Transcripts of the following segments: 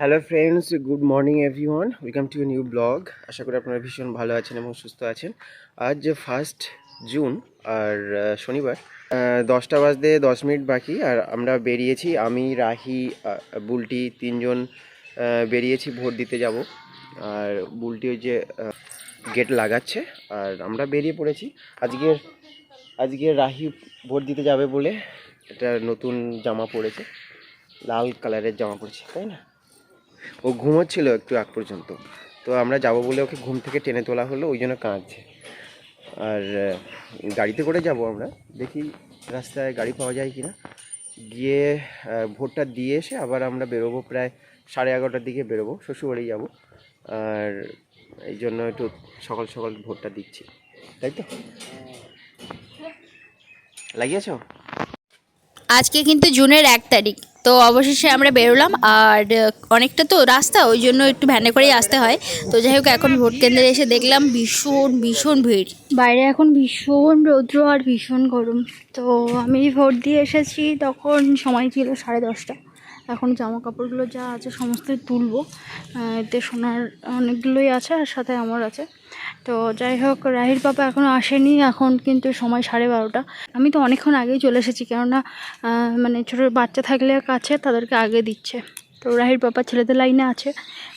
Hello friends good morning everyone welcome to new blog আশা করি আপনারা ভীষণ ভালো আছেন এবং সুস্থ আছেন। আজ ফার্স্ট জুন আর শনিবার। দশটা বাজতে দশ মিনিট বাকি, আর আমরা বেরিয়েছি। আমি, রাহি বুলটি তিনজন বেরিয়েছি, ভোট দিতে যাব। আর বুলটি ওই যে গেট লাগাচ্ছে, আর আমরা বেরিয়ে পড়েছি। আজকের আজকে রাহি ভোট দিতে যাবে বলে একটা নতুন জামা পড়েছে। লাল কালারের জামা পরেছে তাই না? ও ঘুমোচ্ছিল একটু আগ পর্যন্ত। তো আমরা যাব বলে ওকে ঘুম থেকে টেনে তোলা হলো, ওই জন্য কাঁদছে। আর গাড়িতে করে যাব আমরা, দেখি রাস্তায় গাড়ি পাওয়া যায় কি না গিয়ে ভোটটা দিয়ে এসে আবার আমরা বেরোবো প্রায় সাড়ে এগারোটার দিকে বেরোবো শ্বশুরবাড়ি যাব। আর এই জন্য একটু সকাল সকাল ভোটটা দিচ্ছি। তাই তো? লাগিয়েছো? আজকে কিন্তু জুনের এক তারিখ। তো অবশেষে আমরা বেরোলাম আর অনেকটা তো রাস্তা, ওই জন্য একটু ভ্যানে করেই আসতে হয়। তো যাই হোক, এখন ভোট কেন্দ্রে এসে দেখলাম ভীষণ ভীষণ ভিড়। বাইরে এখন ভীষণ রৌদ্র আর ভীষণ গরম। তো আমি ভোট দিয়ে এসেছি তখন সময় ছিল সাড়ে দশটা। এখন জামা কাপড়গুলো যা আছে সমস্ত তুলবো। এতে সোনার অনেকগুলোই আছে আর সাথে আমার আছে। তো যাই হোক, রাহির পাপা এখনও আসেনি, এখন কিন্তু সময় সাড়ে বারোটা। আমি তো অনেকক্ষণ আগেই চলে এসেছি, কেননা মানে ছোটো বাচ্চা থাকলে কাছে, তাদেরকে আগে দিচ্ছে। তো রাহির পাপা ছেলেদের লাইনে আছে।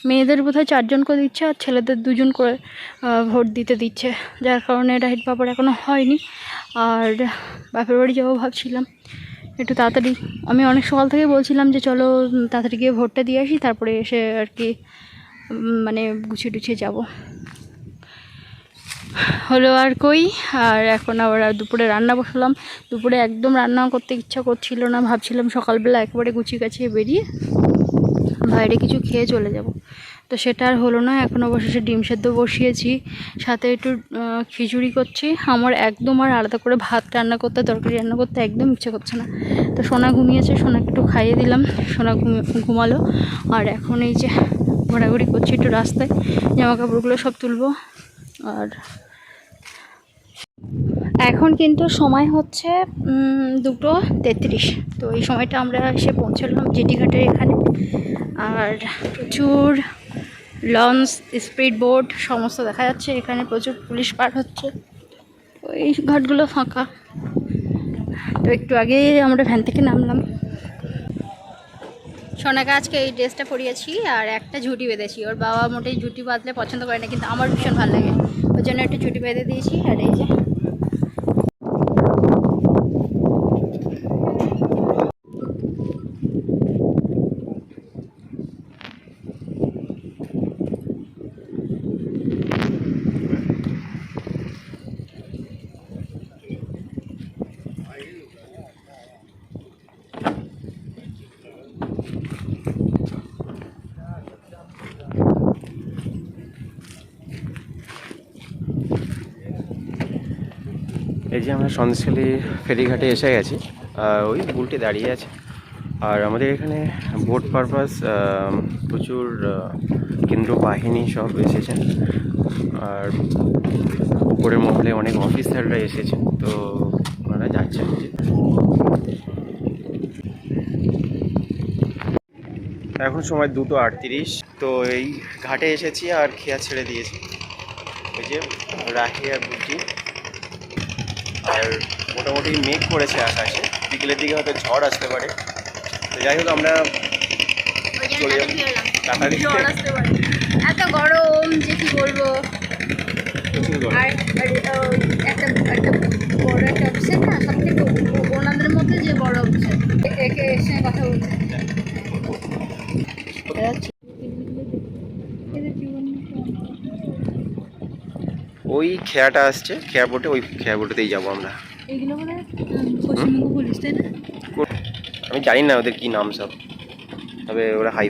মেয়েদের বোধহয় চারজন করে দিচ্ছে আর ছেলেদের দুজন করে ভোট দিতে দিচ্ছে। যার কারণে রাহির পাপার এখনও হয়নি। আর বাপের বাড়ি যাব ভাবছিলাম। একটু তাড়াতাড়ি, আমি অনেক সকাল থেকে বলছিলাম যে চলো তাড়াতাড়ি গিয়ে ভোটটা দিয়ে আসি, তারপরে এসে আর কি মানে গুছিয়ে টুছিয়ে যাব। হলো আর কই, আর এখন আবার দুপুরে রান্না বসালাম। দুপুরে একদম রান্না করতে ইচ্ছা করছিল না, ভাবছিলাম সকালবেলা একবারে গুছিয়ে গাছিয়ে বেরিয়ে বাইরে কিছু খেয়ে চলে যাব। তো সেটা আর হলো না, এখন অবশেষে ডিম সেদ্ধ বসিয়েছি, সাথে একটু খিচুড়ি করছি। আমার একদম আর আলাদা করে ভাত রান্না করতে, তরকারি রান্না করতে একদম ইচ্ছে করছে না। তো সোনা ঘুমিয়েছে, সোনাকে একটু খাইয়ে দিলাম, সোনা ঘুমালো। আর এখন এই যে ঘোরাঘুরি করছি একটু রাস্তায় জামা কাপড়গুলো সব তুলবো। আর এখন কিন্তু সময় হচ্ছে দুটো তেত্রিশ। তো এই সময়টা আমরা এসে পৌঁছলাম জেটি ঘাটের এখানে। আর প্রচুর লঞ্চ স্পিড বোট সমস্ত দেখা যাচ্ছে। এখানে প্রচুর পুলিশ পার হচ্ছে। ওই ঘাটগুলো ফাঁকা। তো একটু আগে আমরা ভ্যান থেকে নামলাম। সোনাকে আজকে এই ড্রেসটা পরিয়েছি আর একটা ঝুটি বেঁধেছি। ওর বাবা মোটেই ঝুটি বাঁধলে পছন্দ করে না, কিন্তু আমার ভীষণ ভালো লাগে। ওর জন্য একটা ঝুটি বেঁধে দিয়েছি। আর এই যে এই যে আমরা সন্দেশখালী ফেরিঘাটে এসে গেছি ওই বুলটি দাঁড়িয়ে আছে। আর আমাদের এখানে ভোট পারপাস প্রচুর কেন্দ্র বাহিনী সব এসেছেন। আর উপরের মহলে অনেক অফিসাররা এসেছেন, তো ওনারা যাচ্ছেন। এখন সময় দুটো আটত্রিশ, তো এই ঘাটে এসেছি আর খেয়া ছেড়ে দিয়েছি। ওই যে রাখি আর বুটি আর মোটামুটি মেঘ করেছে আকাশে। বিকেলের দিকে হয়তো ঝড় আসতে পারে। তো যাই হোক আমরা চলে যাব। দিতে এত গরম যে কি বলব? আর, একটা একটা বড় একটা অপশন না সব থেকে ওনাদের মধ্যে যে বড় অফিসের একে এর সঙ্গে কথা বলছে ওই খেয়াটা আসছে খেয়া বোটে ওই খেয়া বোটেতেই যাব আমরা। আমি জানি না ওদের কি নাম সব তবে ওরা হাই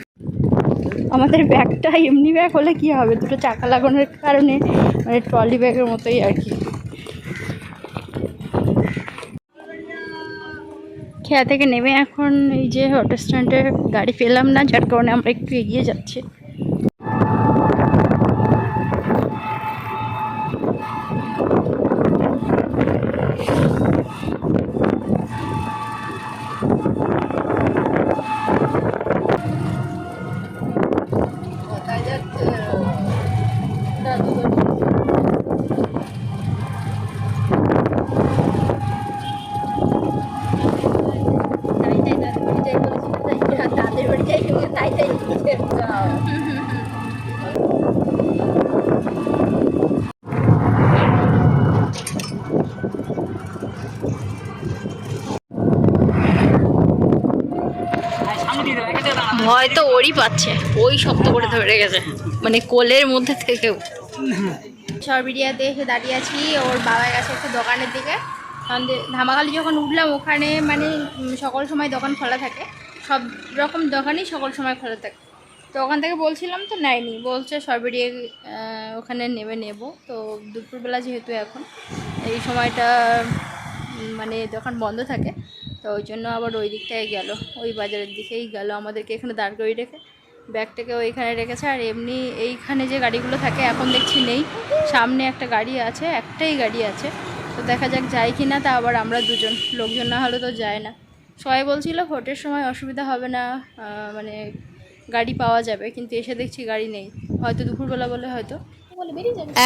আমাদের ব্যাগটা এমনি ব্যাগ হলে কি হবে? দুটো চাকা লাগানোর কারণে মানে ট্রলি ব্যাগের মতোই আর কি। খেয়া থেকে নেমে এখন এই যে অটো স্ট্যান্ডে গাড়ি পেলাম না যার কারণে আমরা একটু এগিয়ে যাচ্ছি। ভয় তো ওরই পাচ্ছে। ওই শক্ত করে ধরে গেছে। মানে কোলের মধ্যে থেকেও সরবিরিয়াতে এসে দাঁড়িয়ে আছি। ওর বাবার কাছে একটা দোকানের দিকে। ধামাকালি যখন উঠলাম, ওখানে মানে সকল সময় দোকান খোলা থাকে। সব রকম দোকানই সকল সময় খোলা থাকে। তো ওখান থেকে বলছিলাম তো, নেয়নি। বলছে সরবেরিয়ে ওখানে নেমে নেব। তো দুপুরবেলা যেহেতু এখন, এই সময়টা মানে দোকান বন্ধ থাকে। তো ওই জন্য আবার ওই দিকটায় গেল। ওই বাজারের দিকেই গেল। আমাদেরকে এখানে দাঁড় করিয়ে রেখে, ব্যাগটাকে ওইখানে রেখেছে। আর এমনি এইখানে যে গাড়িগুলো থাকে, এখন দেখছি নেই। সামনে একটা গাড়ি আছে, একটাই গাড়ি আছে। তো দেখা যাক যায় কি না, তা আবার আমরা দুজন, লোকজন না হলে তো যায় না। সবাই বলছিল, ভোটের সময় অসুবিধা হবে না মানে গাড়ি পাওয়া যাবে। কিন্তু এসে দেখছি গাড়ি নেই। হয়তো দুপুরবেলা বলে হয়তো।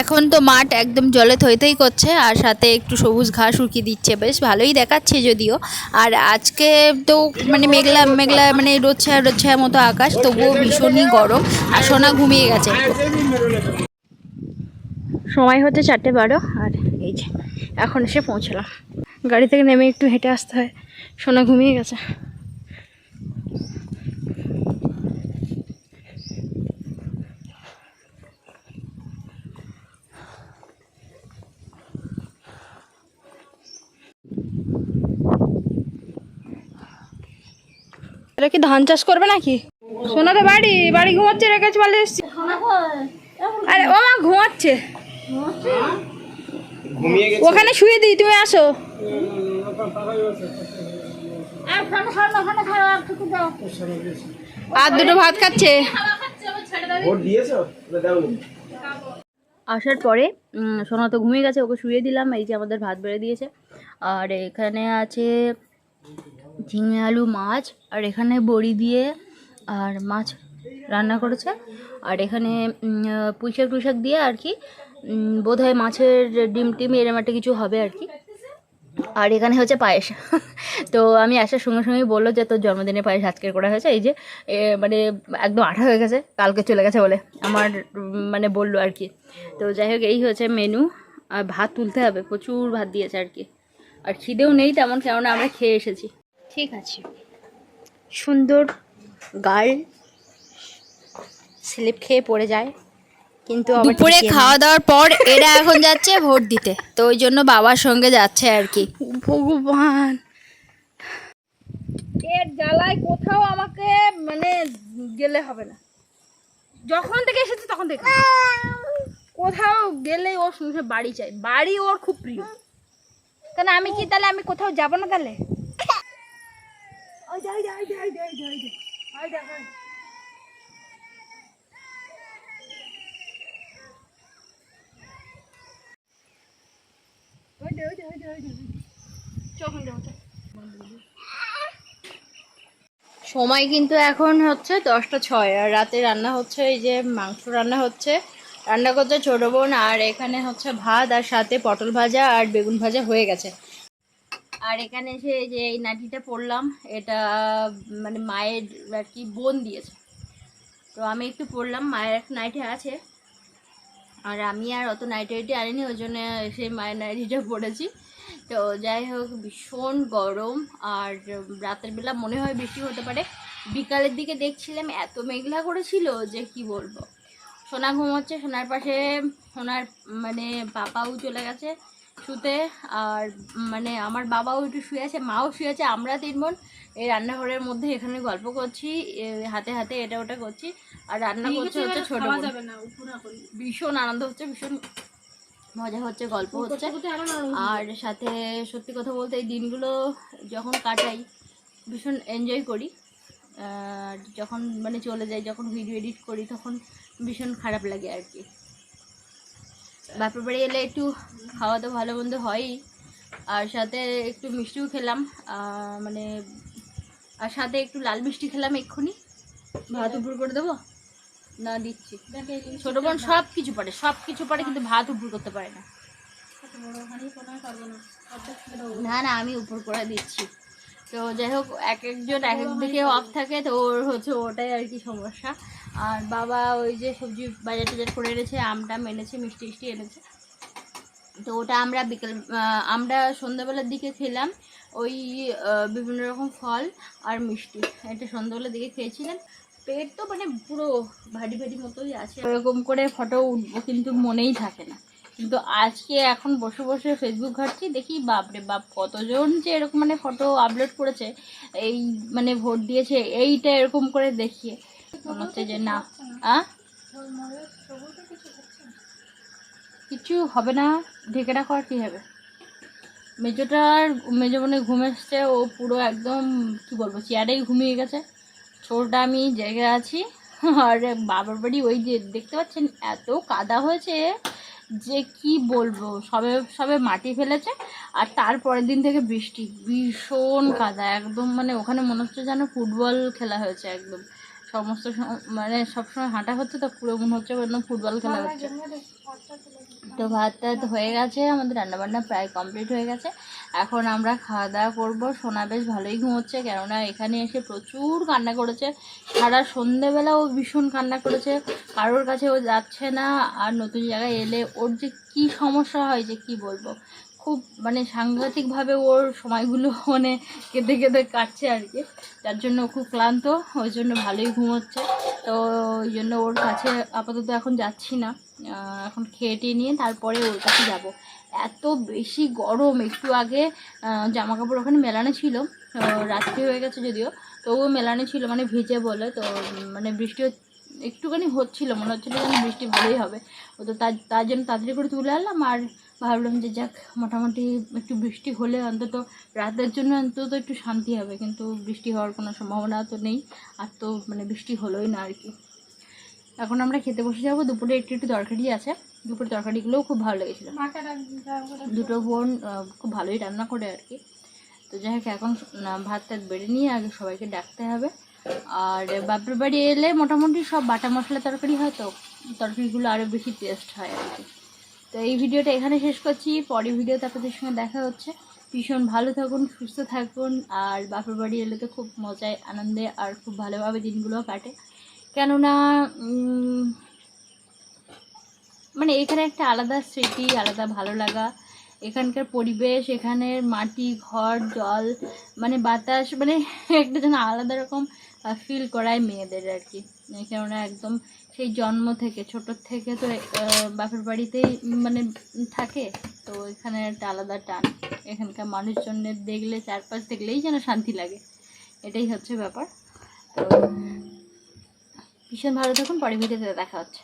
এখন তো মাঠ একদম জলে থইতেই করছে, আর সাথে একটু সবুজ ঘাস উকিয়ে দিচ্ছে, বেশ ভালোই দেখাচ্ছে যদিও। আর আজকে তো মানে মেঘলা মেঘলা মানে রোদ ছায়া রোদ ছায়া মতো আকাশ, তবুও ভীষণই গরম, আর সোনা ঘুমিয়ে গেছে। সময় হচ্ছে চারটে বারো, আর এই যে, এখন এসে পৌঁছলাম। গাড়ি থেকে নেমে একটু হেঁটে আসতে হয়, সোনা ঘুমিয়ে গেছে। এটা কি ধান চাষ করবে নাকি? সোনা তো বাড়ি বাড়ি ঘুমাচ্ছে রেখেছে বলে এসছি। আরে ও মা ঘুমাচ্ছে। ওখানে শুয়ে দিই তুমি আসো। আর দুটো ভাত খাচ্ছে। আসার পরে সোনা তো ঘুমিয়ে গেছে ওকে শুয়ে দিলাম। এই যে আমাদের ভাত বেড়ে দিয়েছে। আর এখানে আছে ঝিঙে আলু মাছ আর এখানে বড়ি দিয়ে আর মাছ রান্না করেছে। আর এখানে পুঁইশাক টুইশাক দিয়ে আর কি উম, বোধহয় মাছের ডিম টিম এরম একটা কিছু হবে আর কি। আর এখানে হচ্ছে পায়েস। তো আমি আসার সঙ্গে সঙ্গেই বলল যে তোর জন্মদিনের পায়েস আজকের করা হয়েছে? এই যে মানে একদম আঠা হয়ে গেছে কালকে চলে গেছে বলে আমার মানে বলল আর কি। তো যাই হোক এই হচ্ছে মেনু আর ভাত তুলতে হবে প্রচুর ভাত দিয়েছে আর কি। আর খিদেও নেই তেমন কেননা আমরা খেয়ে এসেছি। ঠিক আছে। সুন্দর গাল স্লিপ খেয়ে পড়ে যায় কিন্তু দুপুরে খাওয়া দাওয়ার পর এরা এখন যাচ্ছে ভোট দিতে তো ওই জন্য বাবার সঙ্গে যাচ্ছে আর কি। ভগবান। এর জ্বালায় কোথাও আমাকে মানে গেলে হবে না। যখন থেকে এসেছে তখন থেকে। কোথাও গেলে ওর সঙ্গে বাড়ি চাই। বাড়ি ওর খুব প্রিয়। তাহলে আমি কি তাহলে আমি কোথাও যাব না তাহলে? সময় কিন্তু এখন হচ্ছে দশটা ছয়, আর রাতে রান্না হচ্ছে এই যে মাংস রান্না হচ্ছে। রান্না করছে ছোটো বোন, আর এখানে হচ্ছে ভাত আর সাথে পটল ভাজা আর বেগুন ভাজা হয়ে গেছে। আর এখানে এসে যে এই নাটিটা পরলাম এটা মানে মায়ের আর কি বোন দিয়েছে। তো আমি একটু পরলাম মায়ের একটা নাইটি আছে। আর আমি আর অত নাইটি টাইটি আনিনি, ওই জন্য সেই মায়ের নাইটিটা পরেছি তো যাই হোক, ভীষণ গরম, আর রাতের বেলা মনে হয় বৃষ্টি হতে পারে। বিকালের দিকে দেখছিলাম, এত মেঘলা করেছিল যে কি বলব। সোনা ঘুমোচ্ছে, সোনার পাশে সোনার মানে পাপাও চলে গেছে। শুতে আর মানে আমার বাবাও একটু শুয়ে আছে মাও শুয়ে আছে আমরা তিন বোন এই রান্নাঘরের মধ্যে এখানে গল্প করছি হাতে হাতে এটা ওটা করছি আর রান্না করছে হচ্ছে ছোট। ভীষণ আনন্দ হচ্ছে ভীষণ মজা হচ্ছে গল্প হচ্ছে আর সাথে সত্যি কথা বলতে এই দিনগুলো যখন কাটাই ভীষণ এনজয় করি আর যখন মানে চলে যাই যখন ভিডিও এডিট করি তখন ভীষণ খারাপ লাগে আর কি। বাপের বাড়ি এলে একটু খাওয়া তো ভালো মন্দ হয়ই। আর সাথে একটু মিষ্টিও খেলাম মানে আর সাথে একটু লাল মিষ্টি খেলাম এক্ষুনি। ভাত উপর করে দেবো? না দিচ্ছি। ছোট বোন সব কিছু পারে সব কিছু পারে কিন্তু ভাত উপর করতে পারে না। না না আমি উপর করে দিচ্ছি। তো যাই হোক, এক একজন এক এক দিকে অফ থাকে, তো ওর হচ্ছে ওটাই আর কি সমস্যা। আর বাবা ওই যে সবজি বাজার টাজার করে এনেছে আমটা এনেছে, মিষ্টি মিষ্টি এনেছে। তো ওটা আমরা বিকেল আমরা সন্ধ্যাবেলার দিকে খেলাম, ওই বিভিন্ন রকম ফল আর মিষ্টি। এটা সন্ধ্যাবেলার দিকে খেয়েছিলাম। পেট তো মানে পুরো ভারী ভারী মতোই আছে। এরকম করে ফটো উঠবো কিন্তু মনেই থাকে না। কিন্তু আজকে এখন বসে বসে ফেসবুক ঘাটছি, দেখি বাপরে বাপ, কতজন যে এরকম মানে ফটো আপলোড করেছে, এই মানে ভোট দিয়েছে, এইটা এরকম করে দেখিয়ে। মনে হচ্ছে যে না। কিছু হবে না, ঢেকে রাখো আর কি হবে। মেজোটার মেজো বোনে ঘুম এসছে, ও পুরো একদম, কি বলব, চেয়ারেই ঘুমিয়ে গেছে। ছোটটা আমি জেগে আছি, আর বাবার বাড়ি ওই যে দেখতে পাচ্ছেন, এত কাদা হয়েছে। যে কি বলব, সবে সবে মাটি ফেলেছে আর তারপরের দিন থেকে বৃষ্টি, ভীষণ কাদা, একদম মানে ওখানে মনে হচ্ছে যেন ফুটবল খেলা হয়েছে একদম। সমস্ত সম- মানে সবসময় হাঁটা হচ্ছে তো পুরো মনে হচ্ছে যেন ফুটবল খেলা হচ্ছে। তো ভাত টাত হয়ে গেছে আমাদের রান্নাবান্না প্রায় কমপ্লিট হয়ে গেছে। এখন আমরা খাওয়া দাওয়া করব। সোনা বেশ ভালোই ঘুমোচ্ছে কেননা এখানে এসে প্রচুর কান্না করেছে। সারা সন্ধেবেলা ও ভীষণ কান্না করেছে। কারোর কাছে ও যাচ্ছে না। আর নতুন জায়গায় এলে ওর যে কি সমস্যা হয় যে কি বলব? খুব মানে সাংঘাতিকভাবে ওর সময়গুলো মানে কেঁদে কেঁদে কাটছে আর কি। যার জন্য খুব ক্লান্ত ওই জন্য ভালোই ঘুমোচ্ছে। তো ওই জন্য ওর কাছে আপাতত এখন যাচ্ছি না। এখন খেয়ে নিয়ে তারপরে ওর কাছে যাব। এত বেশি গরম, একটু আগে জামা কাপড় ওখানে মেলানো ছিল। রাত্রি হয়ে গেছে যদিও। তবুও মেলানো ছিল মানে ভিজে বলে। তো মানে বৃষ্টি একটুখানি হচ্ছিল, মনে হচ্ছিল বৃষ্টি ভালোই হবে। ও তো, তার জন্য তাড়াতাড়ি করে তুলে আনলাম। আর ভাবলাম যে যাক, মোটামুটি একটু বৃষ্টি হলে অন্তত রাতের জন্য অন্তত একটু শান্তি হবে, কিন্তু বৃষ্টি হওয়ার কোনো সম্ভাবনা তো নেই, আর তো মানে বৃষ্টি হলোই না আর কি। এখন আমরা খেতে বসে যাব, দুপুরে একটু একটু তরকারি আছে, দুপুরে তরকারিগুলোও খুব ভালো লেগেছিলো। দুটো বোন খুব ভালোই রান্না করে আর কি। তো যাই হোক, এখন ভাত টাত বেড়ে নিয়ে আগে সবাইকে ডাকতে হবে। আর বাপের বাড়ি এলে মোটামুটি সব বাটা মশলা তরকারি হয় তো, তরকারিগুলো আরও বেশি টেস্ট হয় আর কি। তো এই ভিডিওটা এখানে শেষ করছি। পরের ভিডিওতে আপনাদের সঙ্গে দেখা হচ্ছে। ভীষণ ভালো থাকুন, সুস্থ থাকুন, আর বাপের বাড়ি এলে তো খুব মজায়, আনন্দে আর খুব ভালোভাবে দিনগুলো কাটে। কেননা মানে এখানে একটা আলাদা স্মৃতি, আলাদা ভালো লাগা। এখানকার পরিবেশ, এখানের মাটি, ঘর, জল মানে বাতাস মানে একটা যেন আলাদা রকম ফিল করায় মেয়েদের আর কি। কেননা একদম সেই জন্ম থেকে, ছোট থেকে তো বাপের বাড়িতেই মানে থাকে, তো এখানে একটা আলাদা টান। এখানকার মানুষজনের দেখলে, চারপাশ দেখলেই যেন শান্তি লাগে। এটাই হচ্ছে ব্যাপার। তো ভীষণ ভালো থাকুন, পরে ভিডিওতে দেখা হচ্ছে।